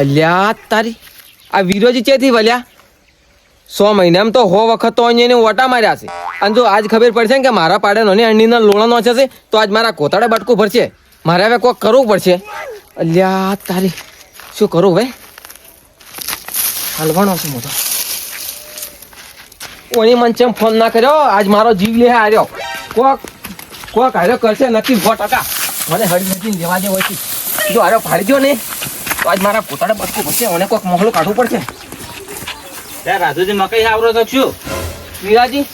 અલ્યા, તારી, આ વિરોજી ચેથી વલ્યા? સો મહિનામાં તો હો વખત તો અહીંયા ઓટા માર્યા છે. અને જો આજ ખબર પડશે ને કે મારા પાડે નોની અંડીના લોણા નોચે છે, તો આજ મારા કોતાડે બટકું ભરશે. મારે હવે કોક કરવું પડશે. અલ્યા, તારી, શું કરું ભાઈ? હલવાનો છું મોટો ઓની મન ચેમ ફોન ના કર્યો? આજ મારો જીવ લે આવ્યો કોક કોક હાર્યો કરશે નક્કી સો ટકા. મને હળી નથી લેવા જેવો છે. જો હાર્યો ફાડી દો ને આજ મારા પોતાને બચકું પડશે મને કોક મોકલું કાઢવું પડશે. ત્યાં રાજુજી મકઈ આવરો તો છું. વિરાજી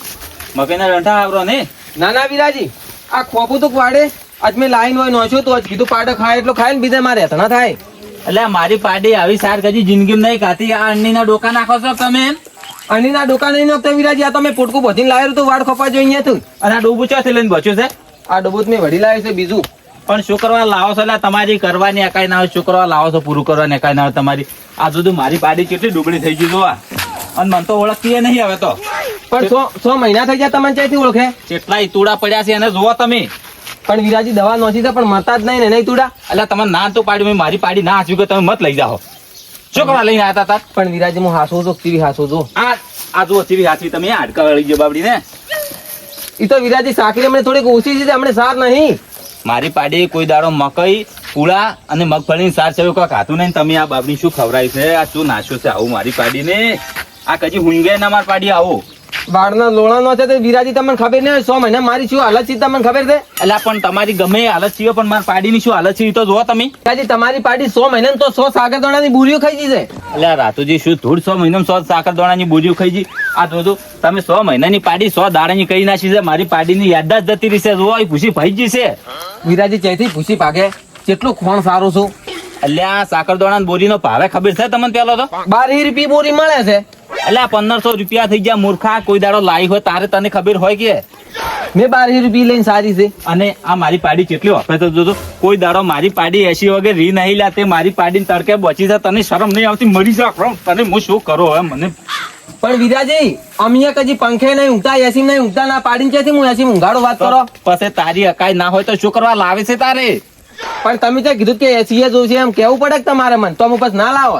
મકઈના રંઠા આવરો ને? ના ના વિરાજી આ ખોપું તો પાડે આજ મેં લાઈન હોય નોચ્યો તો આજ કીધું પાડે ખાય એટલો ખાય ને બીજા મારે ના થાય. એટલે મારી પાડી આવી સાર કદી જિંદગી નહીં ખાતી આ અન્નીના ડોકા નાખો છો તમે એમ? અણીના દુકાન નહીં નાખતા વિરાજી આ તમે પોટકું બધીને લાવેલું તો વાળ જોઈ અહીંયા તું. અને આ ડૂબું ચોથી લઈને બચ્યું છે? આ ડબોત મેં વડી લાવ્યું છે બીજું. પણ શું કરવા લાવો છો? એટલે તમારી કરવાની એકાઈ ના હોય. શું કરવા લાવો છો? પૂરું કરવાની એકાઈ ના હોય તમારી. આ બધું મારી પાડી કેટલી ડુબળી થઈ ગઈ જોવા. અને મને તો ઓળખતી નહીં હવે તો. પણ સો સો મહિના થઈ ગયા તમને ક્યાંથી ઓળખે? કેટલા ઈતુડા પડ્યા છે એને જોવો તમે. પણ વિરાજી દવા નોંધી પણ મરતા જ નહીં ને નહીં તુડા? એટલે તમે ના તો પાડી મારી પાડી ના હાચવી કે તમે મત લઈ જાઓ. શું કરવા લઈને આવ્યા હતા પણ વિરાજી હું હાસું છું ટીવી હાસું છું. આ આ જુઓ ટીવી હાસવી તમે હાડકા ગયો બાબડી ને એ તો વિરાજી સાકરી અમને થોડીક ઓછી છે અમને સાર નહીં. મારી પાડી કોઈ દાડો મકઈ કુળા અને મગફળીની સાર છે. કોઈ ખાતું નહીં તમે આ બાબની શું ખવડાવી છે? આ શું નાશ્યો છે? આવું મારી પાડીને? આ કજી હુંગે ના મારી પાડી આવું. વાળના લોણા નો છે તે વિરાજી તમને ખબર નહીં સો મહિના મારી શું હાલત છે તમને ખબર છે? એટલે પણ તમારી ગમે હાલત છે પણ મારી પાડીની શું હાલત છે તો જુઓ તમે. તમારી પાડી સો મહિના તો સો સાગર દોણાની બુરીઓ ખાઈ છે. એટલે આ રાતુજી શું ધૂળ સો મહિનામાં સો સાકર દોણાની બોરીઓ ખાઈ જી આ તો તમે સો મહિનાની પાડી સો દાડાની કહી નાખી છે? મારી પાડીની યાદદાસ્ત જતી રહી છે. જુઓ એ ભૂસી ભાઈ જી છે. વિરાજી ચેથી ભૂસી પાકે કેટલું ખોણ સારું છું. એટલે આ સાકર દોણા બોરીનો ભાવે ખબર છે તમને પેલો તો? બાર રૂપિયા બોરી મળે છે. એટલે આ પંદરસો રૂપિયા થઈ ગયા મૂર્ખા કોઈ દાડો લાવી હોય તારે તને ખબર હોય કે? મેં બાર રૂપિયા લઈને સારી છે. અને આ મારી પાડી કેટલી વખત તો જોજો કોઈ દાડો મારી પાડી એસી વગર રી નહીં લાતે મારી પાડી તડકે બચી જા તને શરમ નહીં આવતી મરી જા. તને હું શું કરો હવે મને? પણ વિરાજી અમે કજી પંખે નહીં ઊંઘતા એસી નહીં ઊંઘતા ના પાડીને ક્યાંથી હું એસી ઊંઘાડો વાત કરો? પછી તારી અકાઈ ના હોય તો શું કરવા લાવે છે તારે? પણ તમે જે કીધું કે એસી એ જોશે એમ કેવું પડે કે તમારે મન? તો હું પછી ના લાવો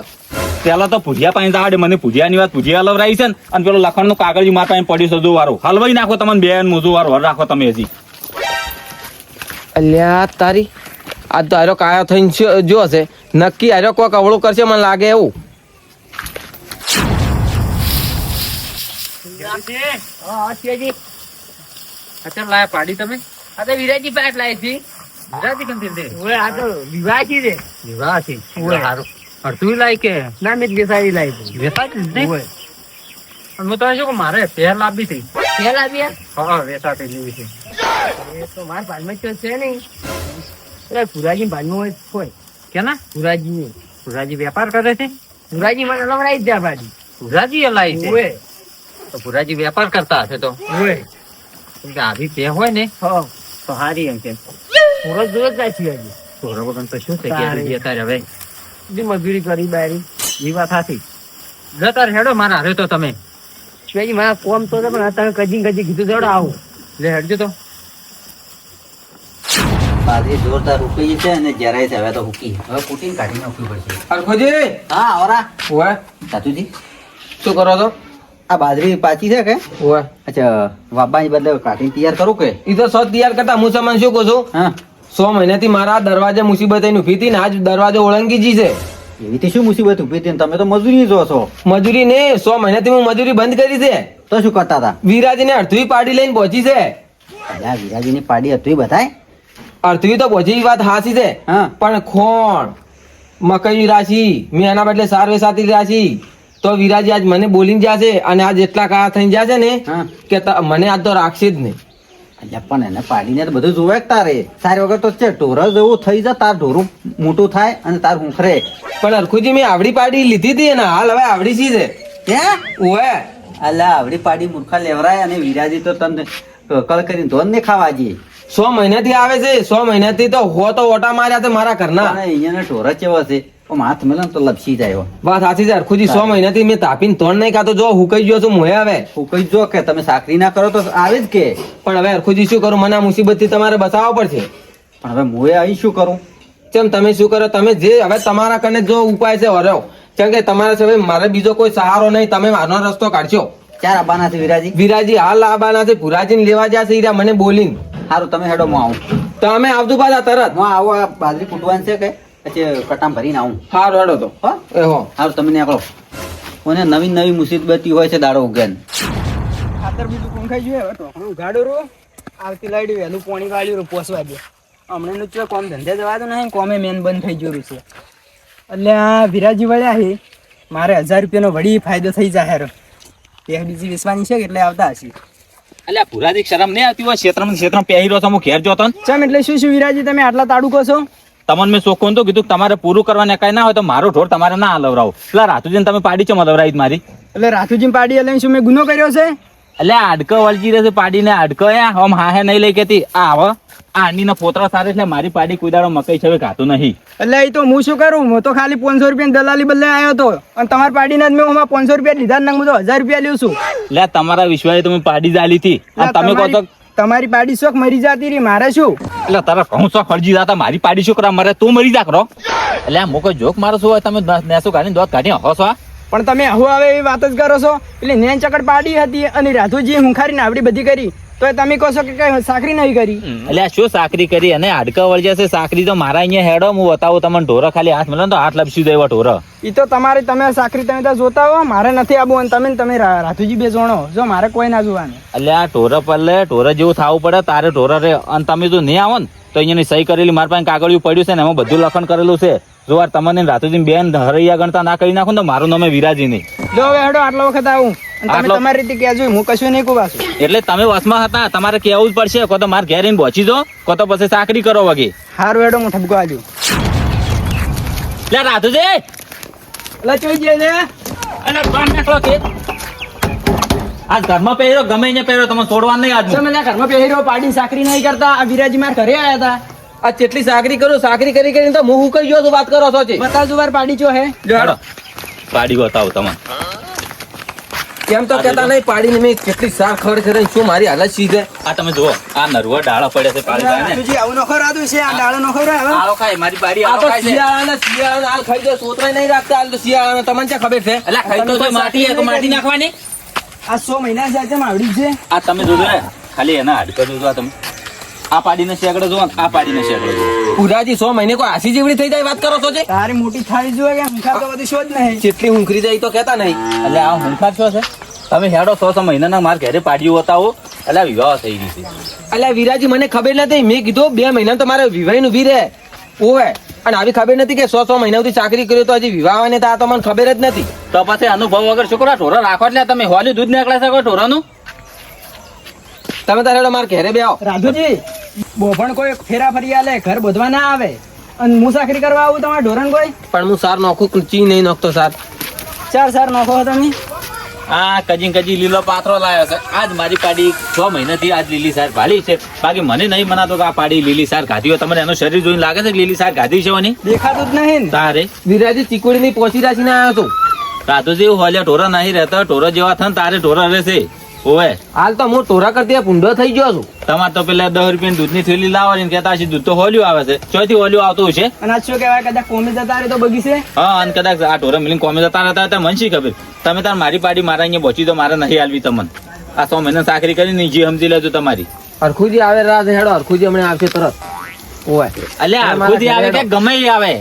પેલા તો ભુજિયા પાણી દાડે મને ભુજિયાની વાત ભુજિયા લવરાઈ છે ને અને પેલો લખણનું કાગળ મારા પાસે પડ્યું છે જોવારો. હલવાઈ નાખો તમને બેન મોજો વારો હર રાખો તમે હજી. અલ્યા તારી આ તો આરો કાયો થઈને જો- જો હશે. નક્કી આરો કોક અવળું કરશે મને લાગે એવું. લાયા પાડી તમે? આ તો વિરાજી પાટ લાવી હતી. વિરાજી કંથી વિવાહ છે વિવાહ છે વિવાહી રે વિવાહી. ઓય. હારું. અડધું લાઈ કે? ના મેં વેસાઈ લાવી વેસાઈ નહીં? ઓય અને હું તો શું કહું મારે પહેલ લાવી હતી પહેલ લાવી હા વેસાતી લેવી છે. એ તો મારા ભાજમાં તો છે નહીં. એટલે પુરાજી ભાનમાં હોય કોઈ કેના? પુરાજી પુરાજી વેપાર કરે છે? પુરાજી મને લવડાવી જ ભાજી. પુરાજી લાવી છે? તો પુરાજી વેપાર કરતા હશે તો? કેમ આવી તે હોય ને તો હારી એમ કે. સુરત જોર જાય છે હજી વગર તો શું છે અત્યારે હવે? જે મજૂરી કરી બારી એ વાત સાચી જતા હેડો મારા હારે તો તમે. શિવાજી મારા કોમ તો પણ અત્યારે કજી કજી કીધું જોડો આવું. લે હેડજો તો. બાજરી જોરદાર ઉકી છે અને જરાય છે હવે તો ઉકી. હવે કુટીને કાઢી નાખવી પડશે. અરખોજી હા આવરા ઓય. સાચુજી? શું કરો તો આ બાજરી પાછી છે કે? ઓય. અચ્છા વાબાની બદલે કાઢીને તૈયાર કરું કે? ઈ તો સો તૈયાર કરતા હું તમને શું કહું છું? હા. સો મહિનાથી મારા દરવાજે મુસીબત એની ઊભી હતી ને આજ દરવાજો ઓળંગી જી છે. એવી તે શું મુસીબત ઊભી હતી તમે તો મજૂરી જો છો. મજૂરી ને સો મહિનાથી હું મજૂરી બંધ કરી છે. તો શું કરતા હતા? વિરાજીને અડધું પાડી લઈને પહોંચી છે. અલ્યા વિરાજીની પાડી હતી બધાય? અડધું તો પહોંચી વાત હાસી છે. હા. પણ ખોણ મકઈ રાશી મેં એના બદલે સારવે સાથી રાશી. તો વિરાજી આજ મને બોલીને જ્યાં છે અને આજ એટલા કાળા થઈને જ્યાં છે ને હા. કે ત- મને આજ તો રાખશે જ નહીં. પણ એને પાડીને બધું જોવે તારે. તારી વગર તો છે ઢોર જેવું થઈ જાય તાર ઢોરું મોટું થાય અને તાર હુંખરે. પણ અરખુજી મેં આવડી પાડી લીધી હતી ને હાલ હવે આવડી સી છે? હે? ઓએ અલ્યા આવડી પાડી મૂર્ખા લેવરાય અને વિરાજી તો તને કળ કરીને ધોન ને ખાવા જઈએ સો મહિનાથી આવે છે સો મહિનાથી તો હો તો ઓટા માર્યા છે મારા ઘરના. અહીંયા ઢોર એવા છે. હાથ મેલે તો લપસી જાય. વાત સાચી છે અરખુજી સો મહિનાથી મેં તાપીને ત્રણ નહીં કાતો જો હુકાઈ ગયો છું મોય આવે. હું કઈ જો કે તમે સાકરી ના કરો તો આવે જ કે. પણ હવે અરખુજી શું કરું? મને આ મુસીબતથી તમારે બચાવવા પડશે. પણ હવે મોય અહીં શું કરું? કેમ તમે શું કરો? તમે જે હવે તમારા કને જો ઉપાય છે હર્યો કેમ કે તમારા સિવાય મારે બીજો કોઈ સહારો નહીં તમે આનો રસ્તો કાઢશો. ચાર આબાના છે વિરાજી. વિરાજી હાલ આબાના છે ભુરાજીને લેવા જશે હીરા મને બોલીને. સારું તમે હેડો હું આવું. તમે આવજો પાછા તરત. હું આવું આ બાજરી કૂટવાની છે કે? પછી કટામ ભરીને આવું. હારું હેડો તો. હા? એ હો. સારું તમે નીકળો. મને નવી નવી મુસીબતી હોય છે દાડો ઉગેન. ખાતર બીજું પંખાઈ જોઈએ હવે ટોકણું ઉઘાડો રો. આવતી લાઈટ વહેલું પાણી વાળ્યું રો પોસવા દે. હમણાં નું ચો કોમ ધંધે જવા દો નહીં કોમે મેન બંધ થઈ ગયું છે. એટલે આ વિરાજી વળ્યા છે મારે હજાર રૂપિયાનો વળી ફાયદો થઈ જાય રો. એક બીજી વેચવાની છે કે એટલે આવતા હશે? એટલે પુરાજી શરમ નહીં આવતી હોય? ક્ષેત્રમાં ક્ષેત્રમાં પહેરી રહ્યો છો હું ઘેર જોતો ચમ એટલે શું શું વિરાજી તમે આટલા તાડુકો છો? તમને મેં શોખ તો કીધું તમારે પૂરું કરવાને કઈ ના હોય તો મારો ઢોર તમારે ના લવરાવો એટલે રાતુજીને તમે પાડી છો લવરાવી મારી. એટલે રાતુજી પાડી એટલે શું મેં ગુનો કર્યો છે? એટલે આડકો વળગી રહેશે પાડીને આડકો આમ હા હે નહીં લઈ કેતી આ હવે આની ના પોતરા સારે એટલે મારી પાડી કોઈ દાડો મકઈ છે ખાતું નહીં. એટલે એ તો હું શું કરું? હું તો ખાલી પાંચસો રૂપિયા દલાલી બદલે આવ્યો હતો. અને તમારી પાડીને જ મેં હું પાંચસો રૂપિયા લીધા ને હું તો હજાર રૂપિયા લઉં છું. એટલે તમારા વિશ્વાસે તમે પાડી જાલી હતી. અને તમે કહો તો તમારી- પાડી શોખ મરી જતી રહી મારે શું? એટલે તારા કહું શોખ ફરજી જાતા મારી પાડી છોકરા કરા મરે તું મરી જા કરો એટલે આ મોકો જોક મારો શું હોય તમે નેસો કાઢીને દોત કાઢી હો છો પણ તમે હવે હવે એવી વાત જ કરો છો? એટલે નેન ચકડ પાડી હતી અને રાધુજી હુંખારીને આવડી બધી કરી. તો તમે કહો છો કે કઈ સાકરી નહીં કરી? એટલે શું સાકરી કરી? અને હાડકા વળી જશે સાકરી તો મારા અહીંયા હેડો હું બતાવું તમને ઢોરા ખાલી હાથ મળે તો હાથ લપસી દેવા ઢોરા. એ તો તમારે તમે સાકરી તમે તો જોતા હો મારે નથી આવું અને તમે તમે રાતુજી બે જોણો. જો મારે કોઈ ના જોવાનું. એટલે આ ઢોરા પલ્લે ઢોરા જેવું થવું પડે તારે ઢોરા રે અને તમે જો નહીં આવો ને તો અહીંયાની સહી કરેલી મારા પાસે કાગળિયું પડ્યું છે ને એમાં બધું લખણ કરેલું છે. જો આ તમને રાતુજી બેન હરૈયા ગણતા ના કરી નાખો તો મારું નામે વિરાજી નહીં. જો હવે હેડો આટલો વખત આવું. તમે તમારી રીતે કહેજો હું કશું નહીં કહું પાછું. એટલે તમે વસમાં હતા તમારે કહેવું જ પડશે. કો તો માર ઘેર આવીને પહોંચી જો કો તો પછી સાકરી કરો વગે. હારું હેડો હું ઠપકો આજુ લે રાતુજી લે ચોઈ જઈએ ને અને બાર નાખલો કે. આ ઘરમાં પહેરો ગમે ને પહેરો તમે છોડવા નહીં આજ તમે ઘરમાં પહેરો પાડી સાકરી નહીં કરતા. આ વિરાજી માર ઘરે આવ્યા હતા. આ જેટલી સાકરી કરું સાકરી કરી કરીને તો હું કઈ ગયો વાત કરો છો છે બતાવજો વાર પાડી જો હે. હેડો. પાડી બતાવો તમે કેમ તો કેતા નહીં પાડીને મેં કેટલી સાફ ખબર કરે શું મારી હાલત છે? આ તમે જુઓ આ નરવા ડાળા પડે છે પાડી. રાધુજી આવું નખો રાધું છે આ ડાળો નખો રે હવે ખાય મારી બારી આ ખાય શિયાળાના શિયાળાના હાલ ખાઈ દો સોતરા નહીં રાખતા હાલ તો શિયાળાના તમને ક્યાં ખબર છે? એટલે ખાઈ તો માટી એક માટી નાખવાની? આ સો મહિના જાય છે માવડી છે? આ તમે જોજો ને ખાલી એના હાડકા જોજો આ તમે. આ પાડીને શેકડો ને આ પાડીને શેકડો જુઓ. પુરાજી સો મહિને કોઈ આસી જેવડી થઈ જાય વાત કરો છો છે તારી મોટી થાળી જોઈએ કે મુખા તો બધી શોધ નહીં. જેટલી હુંખરી જાય તો કેતા નહીં. એટલે આ હુંખાર છો છે? તમે હેડો સો સો મહિનાના માર ઘરે પાડ્યું બતાવો એટલે વિવાહ થઈ ગઈ છે. એટલે વિરાજી મને ખબર નથી. મેં કીધું બે મહિના તો મારે વિવાહનું રહે. ઓવે. અને આવી ખબર નથી કે સો સો મહિના સુધી ચાકરી કર્યો તો હજી વિવાહ ને આ તો મને ખબર જ નથી. તો પછી અનુભવ વગર છોકરા ટોરા ઢોરો રાખો એટલે તમે. હોલી દૂધ નીકળે છે ટોરાનું ઢોરાનું? તમે તારે મારે ઘરે બે આવો રાધુજી બોભણ કોઈ ફેરા ફરી આલે ઘર બોધવા ના આવે. અને મુસાફરી કરવા આવું તમારે ઢોરણ કોઈ? પણ હું સાર નોખું ચી નહીં નોખતો સાર. ચાર સાર નોખો તમે? આ કજી કજી લીલો પાથરો લાવ્યો છે. આજ મારી પાડી છ મહિનાથી આજ લીલી સાર ભાળી છે. બાકી મને નહીં મનાતો કે આ પાડી લીલી સાર ખાધી હોય. તમને એનું શરીર જોઈને લાગે છે કે લીલી સાર ખાધી છે ઓની? દેખાતું જ નહીં તારે? વિરાજી ચીકુડી ની પોચી રાખીને આવ્યો છું. રાતુજી હોલ્યા ઢોરા નહીં રહેતા. ઢોરા જેવા થન તારે ઢોરા રહેશે. ઓવે. હાલ તો હું ટોરા કરતી પૂંડો થઈ ગયો છું. તમારે તો પેલા દસ રૂપિયા દૂધની થેલી લાવવાની ને કહેતા હશે દૂધ તો હોલ્યું આવે છે. ચોથી હોલ્યું આવતું હશે. અને શું કહેવાય કદાચ કોમે જતા રહે તો બગીચે? હા અને કદાચ આ ટોરા મિલિંગ કોમે જતા રહેતા હતા મનશી ખબર? તમે તાર મારી પાડી મારા અહીંયા પહોંચી તો મારે નહીં આલવી તમને. આ સો મહિના સાકરી કરીને જે સમજી લેજો તમારી. હરખુજી આવે રાત હેડો હરખુજી હમણાં આવશે તરત. ઓય અલ્યા મારા હરખુજી આવે કે ગમે આવે.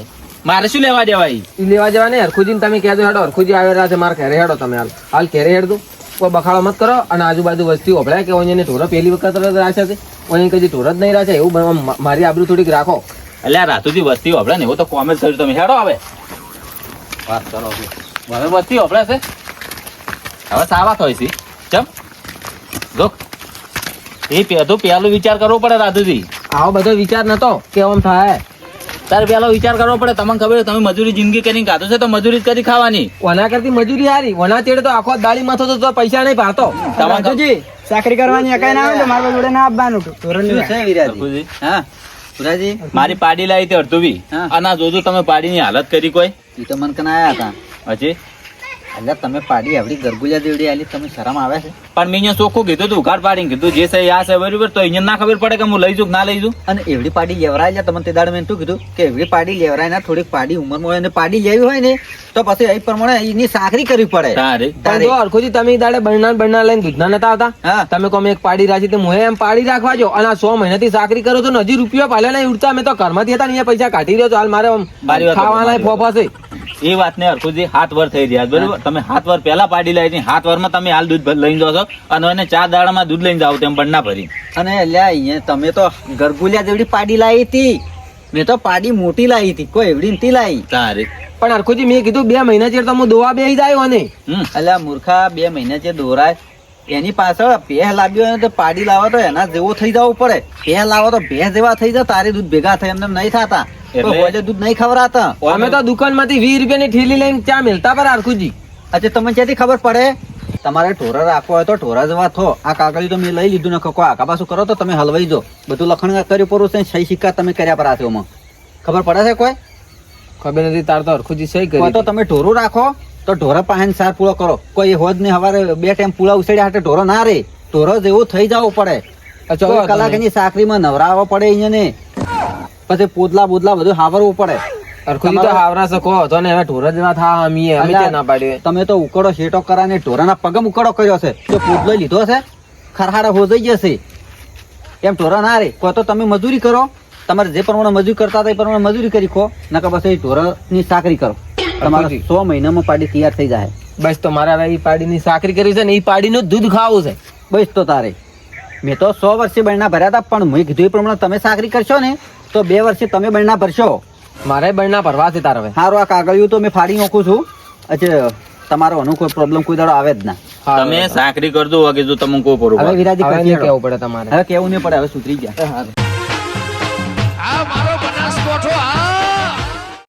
મારે શું લેવા દેવાય લેવા જવા નહીં હરખુજી તમે કહેજો હેડો હરખુજી આવે રાતે મારે ઘરે હેડો તમે હાલ. હાલ ઘેરે હેડ દો કોઈ બખાડો મત કરો અને આજુબાજુ વસ્તી ઓભળાય કે ઓને ઢોર પહેલી વખત રાખ્યા છે. ઓને કદી ઢોર જ નહીં રાખ્યા એવું મારી આબરૂ થોડીક રાખો. અલ્યા રાતુજી વસ્તી ઓભળે ને એવું તો કોમેન્ટ થયું તમે હેડો આવે વાત કરો. હવે. વસ્તી ઓભળે છે? હવે સાવા હોય છે. ચમ. જો એ પેલું વિચાર કરવો પડે રાધુજી આવો બધો વિચાર નતો કે આમ થાય. તારે પેલો વિચાર કરવો પડે. તમને ખબર તમે મજૂરી જિંદગી કરીને ખાધું છે તો મજૂરી જ કરી ખાવાની. વના કરતી મજૂરી હારી વના તેડે તો આખો દાળી માં તો તો પૈસા નહીં પાડતો. તમારે સાકરી ચાકરી કરવાની અકાઈ ના આવે તો મારા જોડે ના આપવાનું છે વિરાજી? હા? પુરાજી મારી પાડી લાવી હતી અડધું બી. હા. અને જોજો તમે પાડીની હાલત કરી કોઈ? એ તો મન કના આયા હતા. હજી? એટલે તમે પાડી આવડી ગરગુલિયા દેવડી આલી તમે શરમ આવે છે? પણ મેં અહીંયા ચોખ્ખું કીધું તું ઉઘાડ પાડીને કીધું જે છે આ છે બરાબર? તો અહીંયા ના ખબર પડે કે હું લઈ જઉં ના લઈ જઉં? અને એવડી પાડી લેવરાય છે તમને તે દાડે મેં શું કીધું? કે એવડી પાડી લેવરાય ના થોડીક પાડી ઉંમરમાં હોય અને પાડી લેવી હોય ને તો પછી એ પ્રમાણે એની સાકરી કરવી પડે. તારે. પણ જો હરખુજી તમે દાડે બરનાર બરનાર લઈને દૂધના નતા આવતા? હા. તમે કોમે એક પાડી રાખી તો હું એમ પાડી રાખવા જો અને આ સો મહિનાથી સાકરી કરો તો હજી રૂપિયો પાલ્યા નહીં ઉડતા અમે તો ઘરમાંથી હતા ને અહીંયા પૈસા કાઢી રહ્યો છો હાલ મારે ખાવાના ફોફા છે. એ વાતને હરખુજી હાથ વર થઈ રહ્યા બરોબર? તમે હાથ વર પહેલા પાડી લાવી હાથ વારમાં તમે હાલ દૂધ લઈને જાઓ છો અને એને ચાર દાડામાં દૂધ લઈને જાઓ તેમ ના ભરી અને અલ્યા અહીંયા તમે તો ગરગુલિયા જેવડી પાડી લાવી હતી. મેં તો પાડી મોટી લાવી હતી કોઈ એવડી નથી લાવી તારે. પણ હરખુજી મેં કીધું બે મહિના ચેર તમે દોવા બે જાય અને. અલ્યા મૂર્ખા બે મહિના જે દોરાય. એની પાછળ ભેહ લાવ્યો હોય તો પાડી લાવો તો એના જેવો થઈ જવું પડે. ભેહ લાવો તો ભેહ જેવા થઈ જાય તારે દૂધ ભેગા થાય એમને નહીં થતા. એટલે- એટલે દૂધ નહીં ખવડાતા. અમે તો દુકાનમાંથી વીસ રૂપિયાની ઠેલી લઈને ચા મિલતા પર હરખુજી અચ્છા તમને ક્યાંથી ખબર પડે? તમારે ઢોરા રાખવો હોય તો ઢોરા જવા થો આ કાગળી તો મેં લઈ લીધું ને કહો આખા પાછું કરો તો તમે હલવાઈ જો બધું લખણ કર્યું પૂરું છે સહી સિક્કા તમે કર્યા પર ખબર પડે છે કોઈ? ખબર નથી તાર તો હરખુજી સહી કરી તો તમે ઢોરું રાખો તો ઢોરા પાસે સાર પૂરો કરો. કોઈ હોજ ને હવારે બે ટાઈમ પૂળા ઉછેડ્યા હાટે ઢોરો ના રે. ઢોરો જેવું થઈ જવું પડે. અચ્છા, કોઈ કલાક એની સાકરીમાં નવરાવવા પડે અહીંયા પછી પોદલા બોદલા બધું હાવરવું પડે. તો હાવરા શકો તો ને હવે ઢોર જ ના થા અમીએ અમે તે ના પાડીએ. તમે તો ઉકળો શેટો કરાને ઢોરાના પગમ ઉકળો કર્યો છે. તો પોદલો લીધો છે ખરહારો હો જઈ જશે એમ ઢોરા ના રે કોઈ તો તમે મજૂરી કરો. તમારે જે પ્રમાણે મજૂરી કરતા હતા એ પ્રમાણે મજૂરી કરી ખો. નકર બસ એ ઢોરની સાકરી કરો. તમારે સો મહિનામાં પાડી તૈયાર થઈ જાય. બસ તો મારે હવે એ પાડીની સાકરી કરી છે ને ઈ પાડીનું દૂધ ખાવું છે. બસ તો તારે. મેં તો સો વર્ષે બહેના ભર્યા હતા પણ મેં કીધું એ પ્રમાણે તમે સાકરી કરશો ને તો બે વર્ષે તમે બરણા ભરશો. મારે બરણા ભરવા છે તાર હવે. સારું આ કાગળિયું તો મેં ફાડી નાખું છું. અચ્છા તમારો અનુ કોઈ પ્રોબ્લેમ કોઈ દાડો આવે જ ના. તમે સાંકરી કરજો વાગે જો તમે કોઈ હવે વિરાજી હવે હેડો. કેવું પડે તમારે. હવે કેવું નહીં પડે હવે સુધરી ગયા.